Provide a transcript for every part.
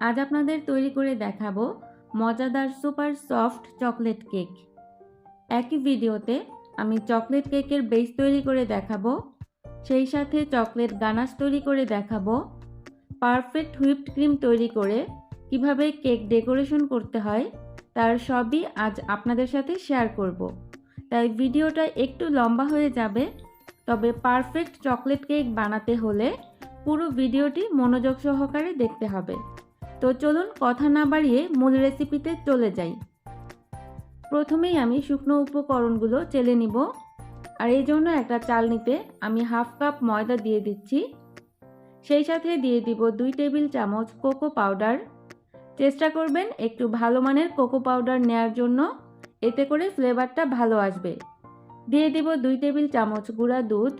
আজ আপনাদের তৈরি করে দেখাবো মজাদার সুপার সফট চকলেট কেক একই ভিডিওতে আমি চকলেট কেকের বেস তৈরি করে দেখাবো, সেই সাথে চকলেট গানাশ তৈরি করে দেখাবো, পারফেক্ট হুইপড ক্রিম তৈরি করে কীভাবে কেক ডেকোরেশন করতে হয় তার সবই আজ আপনাদের সাথে শেয়ার করব। তাই ভিডিওটা একটু লম্বা হয়ে যাবে, তবে পারফেক্ট চকলেট কেক বানাতে হলে পুরো ভিডিওটি মনোযোগ সহকারে দেখতে হবে তো চলুন কথা না বাড়িয়ে মূল রেসিপিতে চলে যাই। প্রথমেই আমি শুকনো উপকরণগুলো চেলে নিব। আর এই জন্য একটা চালনিতে আমি হাফ কাপ ময়দা দিয়ে দিচ্ছি। সেই সাথে দিয়ে দিব দুই টেবিল চামচ কোকো পাউডার। চেষ্টা করবেন একটু ভালো মানের কোকো পাউডার নেয়ার জন্য। এতে করে ফ্লেভারটা ভালো আসবে। দিয়ে দিব দুই টেবিল চামচ গুঁড়া দুধ।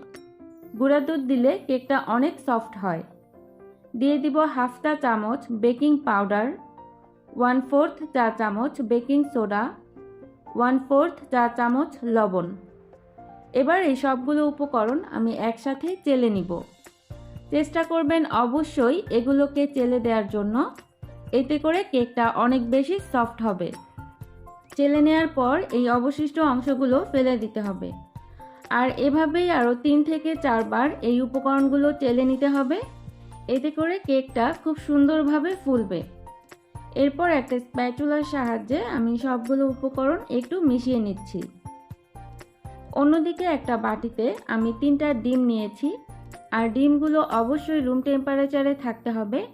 গুঁড়া দুধ দিলে কেকটা অনেক সফট হয়। দিয়ে দিব হাফ চা চামচ বেকিং পাউডার ওয়ান ফোর্থ চা চামচ বেকিং সোডা ওয়ান ফোর্থ চা চামচ লবণ। এবার এই সবগুলো উপকরণ আমি একসাথে চেলে নিব। চেষ্টা করবেন অবশ্যই এগুলোকে চেলে দেওয়ার জন্য। এতে করে কেকটা অনেক বেশি সফট হবে। চেলে নেওয়ার পর এই অবশিষ্ট অংশগুলো ফেলে দিতে হবে। আর এভাবেই আরও তিন থেকে চারবার এই উপকরণগুলো চেলে নিতে হবে। এতে করে কেকটা খুব সুন্দরভাবে ফুলবে। এরপর একটা স্প্যাচুলার সাহায্যে আমি সবগুলো উপকরণ একটু মিশিয়ে নিচ্ছি। অন্যদিকে একটা বাটিতে আমি তিনটা ডিম নিয়েছি। আর ডিমগুলো অবশ্যই রুম টেম্পারেচারে থাকতে হবে।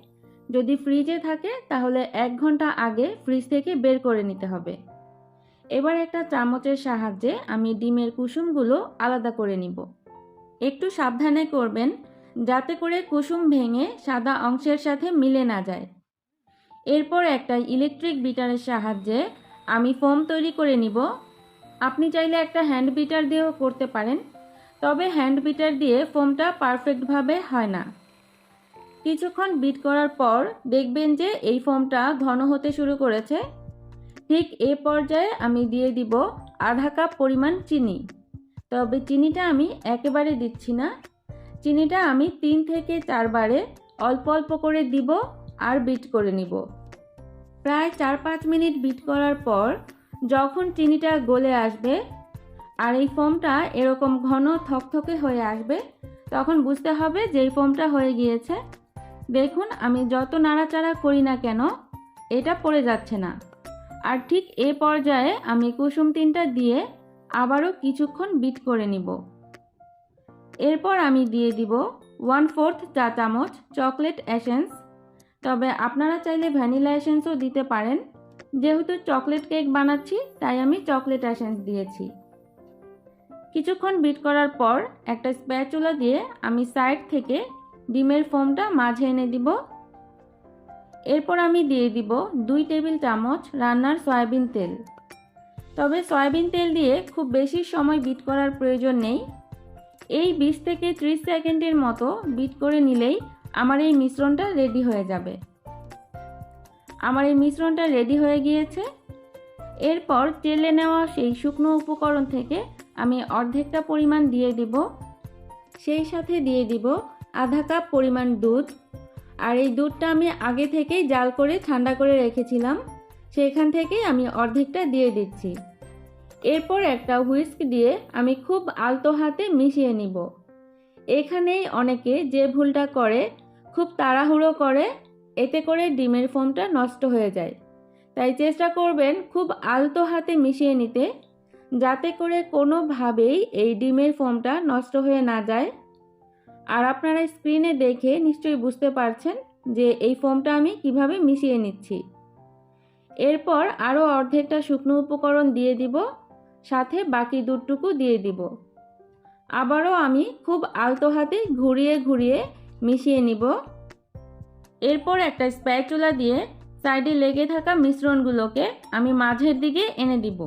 যদি ফ্রিজে থাকে, তাহলে এক ঘণ্টা আগে ফ্রিজ থেকে বের করে নিতে হবে। এবার একটা চামচের সাহায্যে আমি ডিমের কুসুমগুলো আলাদা করে নিব। একটু সাবধানে করবেন যাতে করে কুসুম ভেঙে সাদা অংশের সাথে মিলে না যায়। এরপর একটা ইলেকট্রিক বিটারের সাহায্যে আমি ফোম তৈরি করে নিব। আপনি চাইলে একটা হ্যান্ড বিটার দিয়েও করতে পারেন, তবে হ্যান্ড বিটার দিয়ে ফোমটা পারফেক্টভাবে হয় না। কিছুক্ষণ বিট করার পর দেখবেন যে এই ফোমটা ঘন হতে শুরু করেছে। ঠিক এ পর্যায়ে আমি দিয়ে দিব আধা কাপ পরিমাণ চিনি। তবে চিনিটা আমি একেবারে দিচ্ছি না। চিনিটা আমি তিন থেকে চারবারে অল্প অল্প করে দিব আর বিট করে নিব। প্রায় চার পাঁচ মিনিট বিট করার পর যখন চিনিটা গলে আসবে আর এই ফোমটা এরকম ঘন থকথকে হয়ে আসবে, তখন বুঝতে হবে যে এই ফোমটা হয়ে গিয়েছে। দেখুন, আমি যত নাড়াচাড়া করি না কেন, এটা পড়ে যাচ্ছে না। আর ঠিক এ পর্যায়ে আমি কুসুম তিনটা দিয়ে আবারও কিছুক্ষণ বিট করে নিব। এরপর আমি দিয়ে দিব ওয়ান ফোর্থ চা চামচ চকলেট অ্যাসেন্স তবে আপনারা চাইলে ভ্যানিলা অ্যাসেন্সও দিতে পারেন। যেহেতু চকলেট কেক বানাচ্ছি, তাই আমি চকলেট অ্যাসেন্স দিয়েছি। কিছুক্ষণ বিট করার পর একটা স্প্যাচুলা দিয়ে আমি সাইড থেকে ডিমের ফোমটা মাঝে এনে দিব। এরপর আমি দিয়ে দিব দুই টেবিল চামচ রান্নার সয়াবিন তেল। তবে সয়াবিন তেল দিয়ে খুব বেশি সময় বিট করার প্রয়োজন নেই। এই বিশ থেকে ত্রিশ সেকেন্ডের মতো বিট করে নিলেই আমার এই মিশ্রণটা রেডি হয়ে যাবে। আমার এই মিশ্রণটা রেডি হয়ে গিয়েছে। এরপর তেলে নেওয়া সেই শুকনো উপকরণ থেকে আমি অর্ধেকটা পরিমাণ দিয়ে দিব। সেই সাথে দিয়ে দিব আধা কাপ পরিমাণ দুধ। আর এই দুধটা আমি আগে থেকেই জাল করে ঠান্ডা করে রেখেছিলাম। সেখান থেকেই আমি অর্ধেকটা দিয়ে দিচ্ছি। এরপর একটা হুইস্ক দিয়ে আমি খুব আলতো হাতে মিশিয়ে নিব। এখানেই অনেকে যে ভুলটা করে, খুব তাড়াহুড়ো করে, এতে করে ডিমের ফোমটা নষ্ট হয়ে যায়। তাই চেষ্টা করবেন খুব আলতো হাতে মিশিয়ে নিতে, যাতে করে কোনোভাবেই এই ডিমের ফোমটা নষ্ট হয়ে না যায়। আর আপনারা স্ক্রিনে দেখে নিশ্চয়ই বুঝতে পারছেন যে এই ফোমটা আমি কীভাবে মিশিয়ে নিচ্ছি। এরপর আরও অর্ধেকটা শুকনো উপকরণ দিয়ে দিব। সাথে বাকি দুধটুকু দিয়ে দিব। আবারও আমি খুব আলতো হাতে ঘুরিয়ে ঘুরিয়ে মিশিয়ে নিব। এরপর একটা স্প্যাচুলা দিয়ে সাইডে লেগে থাকা মিশ্রণগুলোকে আমি মাঝের দিকে এনে দিব।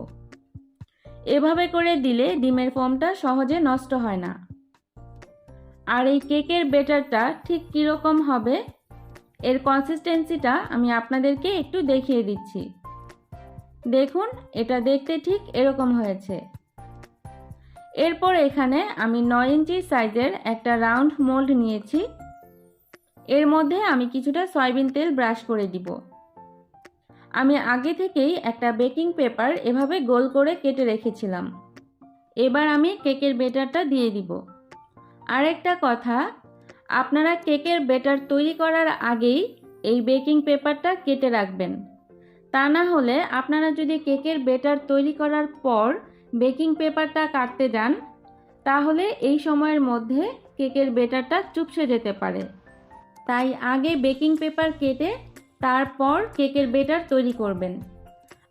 এভাবে করে দিলে ডিমের ফোমটা সহজে নষ্ট হয় না। আর এই কেকের বেটারটা ঠিক কীরকম হবে, এর কনসিস্টেন্সিটা আমি আপনাদেরকে একটু দেখিয়ে দিচ্ছি। দেখুন, এটা দেখতে ঠিক এরকম হয়েছে। এরপর এখানে আমি নয় ইঞ্চি সাইজের একটা রাউন্ড মোল্ড নিয়েছি। এর মধ্যে আমি কিছুটা সয়াবিন তেল ব্রাশ করে দিব। আমি আগে থেকেই একটা বেকিং পেপার এভাবে গোল করে কেটে রেখেছিলাম। এবার আমি কেকের বেটারটা দিয়ে দিব। আরেকটা কথা, আপনারা কেকের বেটার তৈরি করার আগেই এই বেকিং পেপারটা কেটে রাখবেন। তা না হলে আপনারা যদি কেকের বেটার তৈরি করার পর বেকিং পেপারটা কাটতে যান, তাহলে এই সময়ের মধ্যে কেকের বেটারটা চুপসে যেতে পারে। তাই আগে বেকিং পেপার কেটে তারপর কেকের বেটার তৈরি করবেন।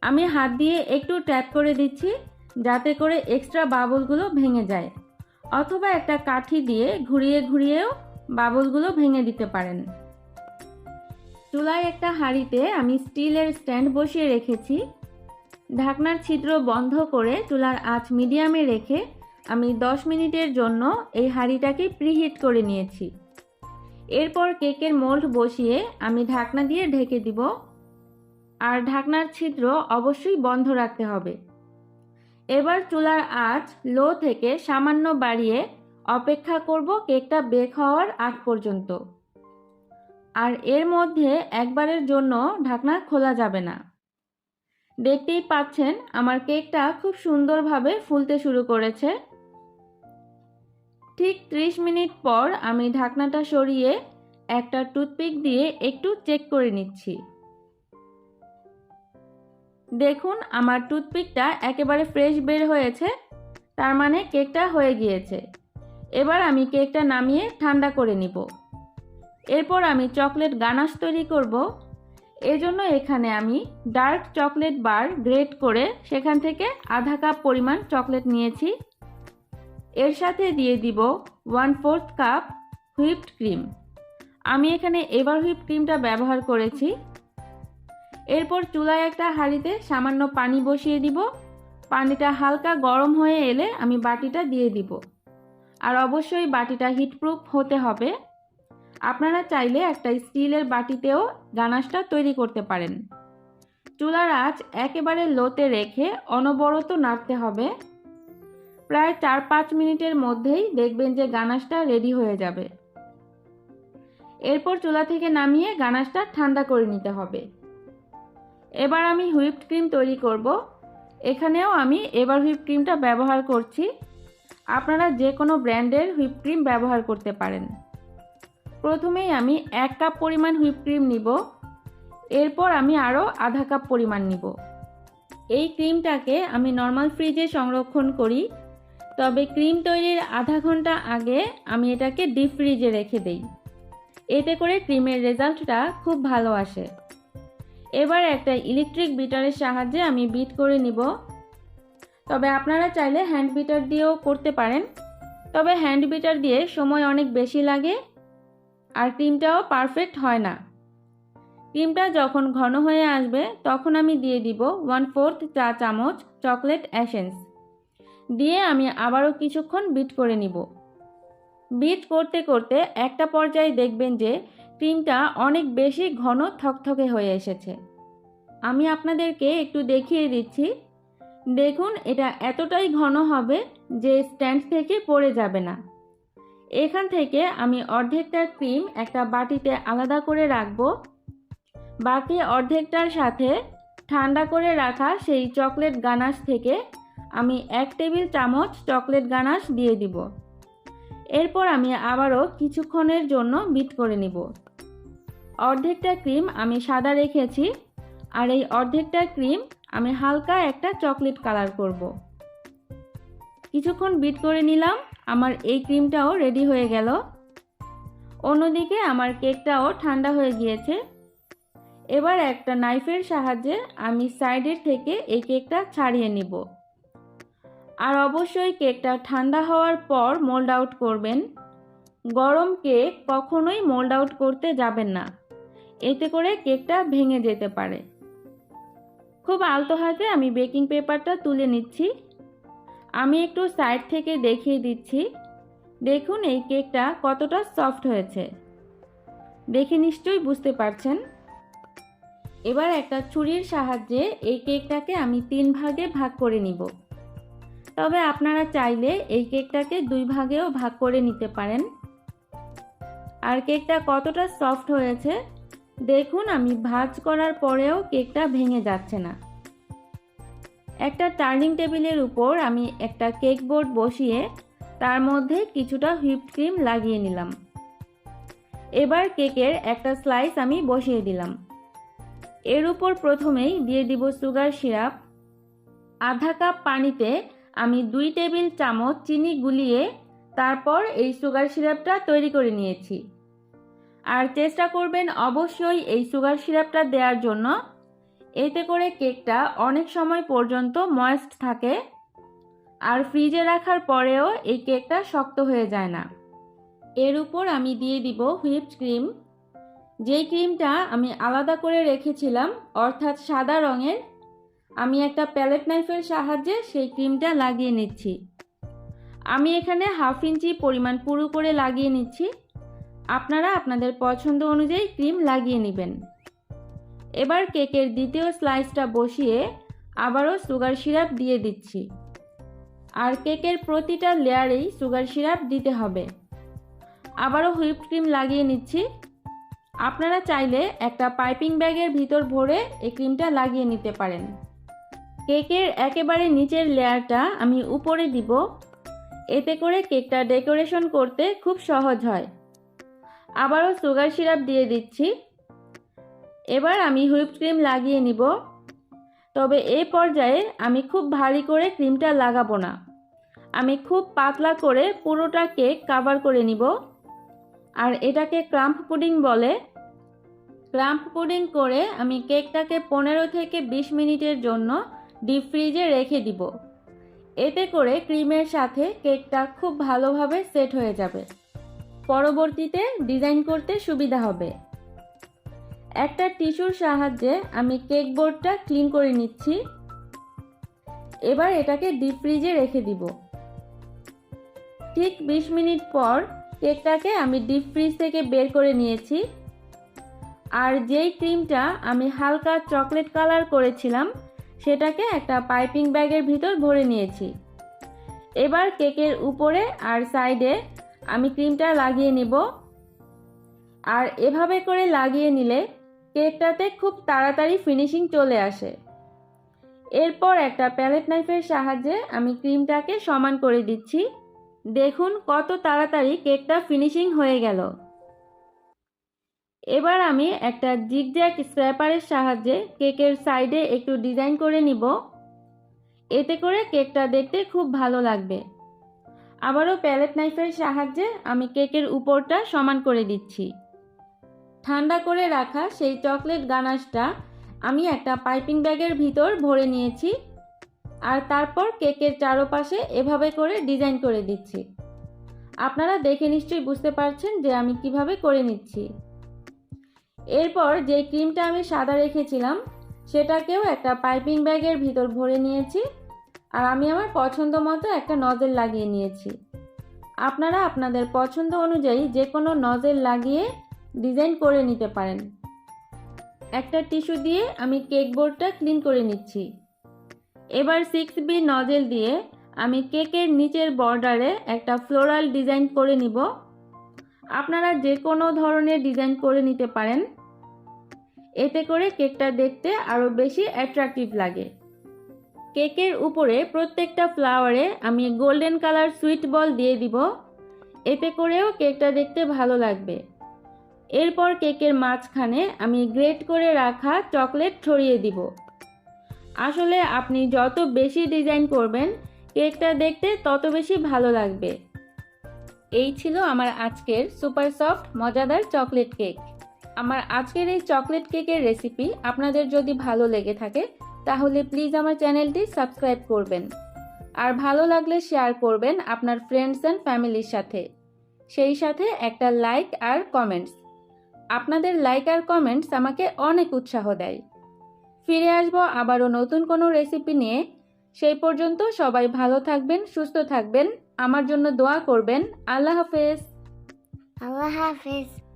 আমি হাত দিয়ে একটু ট্যাপ করে দিচ্ছি যাতে করে এক্সট্রা বাবলগুলো ভেঙে যায়, অথবা একটা কাঠি দিয়ে ঘুরিয়ে ঘুরিয়েও বাবলগুলো ভেঙে দিতে পারেন। চুলায় একটা হাঁড়িতে আমি স্টিলের স্ট্যান্ড বসিয়ে রেখেছি। ঢাকনার ছিদ্র বন্ধ করে চুলার আঁচ মিডিয়ামে রেখে আমি 10 মিনিটের জন্য এই হাঁড়িটাকে প্রিহিট করে নিয়েছি। এরপর কেকের মোল্ড বসিয়ে আমি ঢাকনা দিয়ে ঢেকে দিব। আর ঢাকনার ছিদ্র অবশ্যই বন্ধ রাখতে হবে। এবার চুলার আঁচ লো থেকে সামান্য বাড়িয়ে অপেক্ষা করব কেকটা বেক হওয়ার আগ পর্যন্ত। আর এর মধ্যে একবারের জন্য ঢাকনা খোলা যাবে না। দেখতেই পাচ্ছেন, আমার কেকটা খুব সুন্দরভাবে ফুলতে শুরু করেছে। ঠিক 30 মিনিট পর আমি ঢাকনাটা সরিয়ে একটা টুথপিক দিয়ে একটু চেক করে নিচ্ছি। দেখুন, আমার টুথপিকটা একেবারে ফ্রেশ বের হয়েছে, তার মানে কেকটা হয়ে গিয়েছে। এবার আমি কেকটা নামিয়ে ঠান্ডা করে নিব। এরপর আমি চকলেট গানাশ তৈরি করব। এজন্য এখানে আমি ডার্ক চকলেট বার গ্রেট করে সেখান থেকে আধা কাপ পরিমাণ চকলেট নিয়েছি। এর সাথে দিয়ে দিব one fourth cup whipped cream. আমি এখানে এভার হুইপ ক্রিমটা ব্যবহার করেছি। এরপর চুলায় একটা হাঁড়িতে সামান্য পানি বসিয়ে দিব। পানিটা হালকা গরম হয়ে এলে আমি বাটিটা দিয়ে দিব। আর অবশ্যই বাটিটা হিটপ্রুফ হতে হবে। আপনারা চাইলে একটা স্টিলের বাটিতেও গানাশটা তৈরি করতে পারেন। চুলার আঁচ একেবারে লোতে রেখে অনবরত নাড়তে হবে। প্রায় চার পাঁচ মিনিটের মধ্যেই দেখবেন যে গানাশটা রেডি হয়ে যাবে। এরপর চুলা থেকে নামিয়ে গানাশটা ঠান্ডা করে নিতে হবে। এবার আমি হুইপড ক্রিম তৈরি করব। এখানেও আমি এবার হুইপ ক্রিমটা ব্যবহার করছি। আপনারা যে কোনো ব্র্যান্ডের হুইপ ক্রিম ব্যবহার করতে পারেন। প্রথমেই আমি এক কাপ পরিমাণ হুইপ ক্রিম নিব। এরপর আমি আরও আধা কাপ পরিমাণ নিব। এই ক্রিমটাকে আমি নর্মাল ফ্রিজে সংরক্ষণ করি। তবে ক্রিম তৈরির আধা ঘণ্টা আগে আমি এটাকে ডিপ ফ্রিজে রেখে দেই। এতে করে ক্রিমের রেজাল্টটা খুব ভালো আসে। এবার একটা ইলেকট্রিক বিটারের সাহায্যে আমি বিট করে নিব। তবে আপনারা চাইলে হ্যান্ড বিটার দিয়েও করতে পারেন। তবে হ্যান্ড বিটার দিয়ে সময় অনেক বেশি লাগে। আর ক্রিমটাও পারফেক্ট হয় না। ক্রিমটা যখন ঘন হয়ে আসবে, তখন আমি দিয়ে দিব ওয়ান ফোর্থ চা চামচ চকলেট অ্যাসেন্স দিয়ে আমি আবারও কিছুক্ষণ বিট করে নিব। বিট করতে করতে একটা পর্যায়ে দেখবেন যে ক্রিমটা অনেক বেশি ঘন থকথকে হয়ে এসেছে। আমি আপনাদেরকে একটু দেখিয়ে দিচ্ছি। দেখুন, এটা এতটাই ঘন হবে যে স্ট্যান্ড থেকে পড়ে যাবে না। এখান থেকে আমি অর্ধেকটা ক্রিম একটা বাটিতে আলাদা করে রাখব। বাকি অর্ধেকটার সাথে ঠান্ডা করে রাখা সেই চকলেট গানাশ থেকে আমি এক টেবিল চামচ চকলেট গানাশ দিয়ে দিব। এরপর আমি আবারও কিছুক্ষণের জন্য বিট করে নিব। অর্ধেকটা ক্রিম আমি সাদা রেখেছি আর এই অর্ধেকটা ক্রিম আমি হালকা একটা চকলেট কালার করব। কিছুক্ষণ বিট করে নিলাম। আমার এই ক্রিমটাও রেডি হয়ে গেল। অন্যদিকে আমার কেকটাও ঠান্ডা হয়ে গিয়েছে। এবার একটা নাইফের সাহায্যে আমি সাইডের থেকে এই কেকটা ছাড়িয়ে নিব। আর অবশ্যই কেকটা ঠান্ডা হওয়ার পর মোল্ড আউট করবেন। গরম কেক কখনোই মোল্ড আউট করতে যাবেন না। এতে করে কেকটা ভেঙে যেতে পারে। খুব আলতো হাতে আমি বেকিং পেপারটা তুলে নিচ্ছি। আমি একটু সাইড থেকে দেখিয়ে দিচ্ছি। দেখুন এই কেকটা কতটা সফট হয়েছে। দেখে নিশ্চয়ই বুঝতে পারছেন। এবার একটা ছুরির সাহায্যে এই কেকটাকে আমি তিন ভাগে ভাগ করে নিব। তবে আপনারা চাইলে এই কেকটাকে দুই ভাগেও ভাগ করে নিতে পারেন। আর কেকটা কতটা সফট হয়েছে, দেখুন আমি ভাজ করার পরেও কেকটা ভেঙে যাচ্ছে না। একটা টার্নিং টেবিলের উপর আমি একটা কেক বোর্ড বসিয়ে তার মধ্যে কিছুটা হুইপ ক্রিম লাগিয়ে নিলাম। এবার কেকের একটা স্লাইস আমি বসিয়ে দিলাম। এর উপর প্রথমেই দিয়ে দিব সুগার সিরাপ আধা কাপ পানিতে আমি দুই টেবিল চামচ চিনি গুলিয়ে তারপর এই সুগার সিরাপটা তৈরি করে নিয়েছি। আর চেষ্টা করবেন অবশ্যই এই সুগার সিরাপটা দেওয়ার জন্য এতে করে কেকটা অনেক সময় পর্যন্ত ময়েস্ট থাকে আর ফ্রিজে রাখার পরেও এই কেকটা শক্ত হয়ে যায় না। এর উপর আমি দিয়ে দিব হুইপড ক্রিম। যেই ক্রিমটা আমি আলাদা করে রেখেছিলাম, অর্থাৎ সাদা রঙের, আমি একটা প্যালেট নাইফের সাহায্যে সেই ক্রিমটা লাগিয়ে নিচ্ছি। আমি এখানে হাফ ইঞ্চি পরিমাণ পুরো করে লাগিয়ে নিচ্ছি। আপনারা আপনাদের পছন্দ অনুযায়ী ক্রিম লাগিয়ে নেবেন। এবার কেকের দ্বিতীয় স্লাইসটা বসিয়ে আবারও সুগার সিরাপ দিয়ে দিচ্ছি। আর কেকের প্রতিটা লেয়ারেই সুগার সিরাপ দিতে হবে। আবারও হুইপ ক্রিম লাগিয়ে নিচ্ছি। আপনারা চাইলে একটা পাইপিং ব্যাগের ভিতর ভরে এই ক্রিমটা লাগিয়ে নিতে পারেন। কেকের একেবারে নিচের লেয়ারটা আমি উপরে দিব। এতে করে কেকটা ডেকোরেশন করতে খুব সহজ হয়। আবারও সুগার সিরাপ দিয়ে দিচ্ছি। এবার আমি হুইপ ক্রিম লাগিয়ে নিব। তবে এই পর্যায়ে আমি খুব ভারী করে ক্রিমটা লাগাবো না। আমি খুব পাতলা করে পুরোটা কেক কাভার করে নিব। আর এটাকে ক্রাম্প পুডিং বলে। ক্রাম্প পুডিং করে আমি কেকটাকে পনেরো থেকে বিশ মিনিটের জন্য ডিপ ফ্রিজে রেখে দিব। এতে করে ক্রিমের সাথে কেকটা খুব ভালোভাবে সেট হয়ে যাবে। পরবর্তীতে ডিজাইন করতে সুবিধা হবে। একটা টিস্যুর সাহায্যে আমি কেক বোর্ডটা ক্লিন করে নিচ্ছি। এবার এটাকে ডিপ ফ্রিজে রেখে দিব। ঠিক বিশ মিনিট পর কেকটাকে আমি ডিপ ফ্রিজ থেকে বের করে নিয়েছি। আর যেই ক্রিমটা আমি হালকা চকলেট কালার করেছিলাম, সেটাকে একটা পাইপিং ব্যাগের ভিতর ভরে নিয়েছি। এবার কেকের উপরে আর সাইডে আমি ক্রিমটা লাগিয়ে নিব। আর এভাবে করে লাগিয়ে নিলে কেকটাতে খুব তাড়াতাড়ি ফিনিশিং চলে আসে। এরপর একটা প্যালেট নাইফের সাহায্যে আমি ক্রিমটাকে সমান করে দিচ্ছি। দেখুন কত তাড়াতাড়ি কেকটা ফিনিশিং হয়ে গেল। এবার আমি একটা জিগজ্যাগ স্ক্র্যাপারের সাহায্যে কেকের সাইডে একটু ডিজাইন করে নিব। এতে করে কেকটা দেখতে খুব ভালো লাগবে। আবারও প্যালেট নাইফের সাহায্যে আমি কেকের উপরটা সমান করে দিচ্ছি। ঠান্ডা করে রাখা সেই চকলেট গানাশটা আমি একটা পাইপিং ব্যাগের ভিতর ভরে নিয়েছি আর তারপর কেকের চারপাশে এভাবে করে ডিজাইন করে দিচ্ছি। আপনারা দেখে নিশ্চয়ই বুঝতে পারছেন যে আমি কীভাবে করে নিচ্ছি। এরপর যে ক্রিমটা আমি সাদা রেখেছিলাম, সেটাকেও একটা পাইপিং ব্যাগের ভিতর ভরে নিয়েছি আর আমি আমার পছন্দ মতো একটা নজেল লাগিয়ে নিয়েছি। আপনারা আপনাদের পছন্দ অনুযায়ী যে কোনো নজেল লাগিয়ে ডিজাইন করে নিতে পারেন। একটা টিস্যু দিয়ে আমি কেক বোর্ডটা ক্লিন করে নিচ্ছি। এবার সিক্স বি নজেল দিয়ে আমি কেকের নিচের বর্ডারে একটা ফ্লোরাল ডিজাইন করে নিব। আপনারা যে কোনো ধরনের ডিজাইন করে নিতে পারেন। এতে করে কেকটা দেখতে আরও বেশি অ্যাট্রাকটিভ লাগে। কেকের উপরে প্রত্যেকটা ফ্লাওয়ারে আমি গোল্ডেন কালার সুইট বল দিয়ে দিব। এতে করেও কেকটা দেখতে ভালো লাগবে। এরপর কেকের মাঝখানে আমি গ্রেট করে রাখা চকলেট ছড়িয়ে দিব। আসলে আপনি যত বেশি ডিজাইন করবেন, কেকটা দেখতে তত বেশি ভালো লাগবে। এই ছিল আমার আজকের সুপার সফট, মজাদার চকলেট কেক। আমার আজকের এই চকলেট কেকের রেসিপি আপনাদের যদি ভালো লেগে থাকে, তাহলে প্লিজ আমার চ্যানেলটি সাবস্ক্রাইব করবেন। আর ভালো লাগলে শেয়ার করবেন আপনার ফ্রেন্ডস অ্যান্ড ফ্যামিলির সাথে। সেই সাথে একটা লাইক আর কমেন্টস আপনাদের লাইক আর কমেন্টস আমাকে অনেক উৎসাহ দেয়। ফিরে আসব আবারও নতুন কোনো রেসিপি নিয়ে। সেই পর্যন্ত সবাই ভালো থাকবেন, সুস্থ থাকবেন। আমার জন্য দোয়া করবেন। আল্লাহ হাফেজ। আল্লাহ হাফেজ।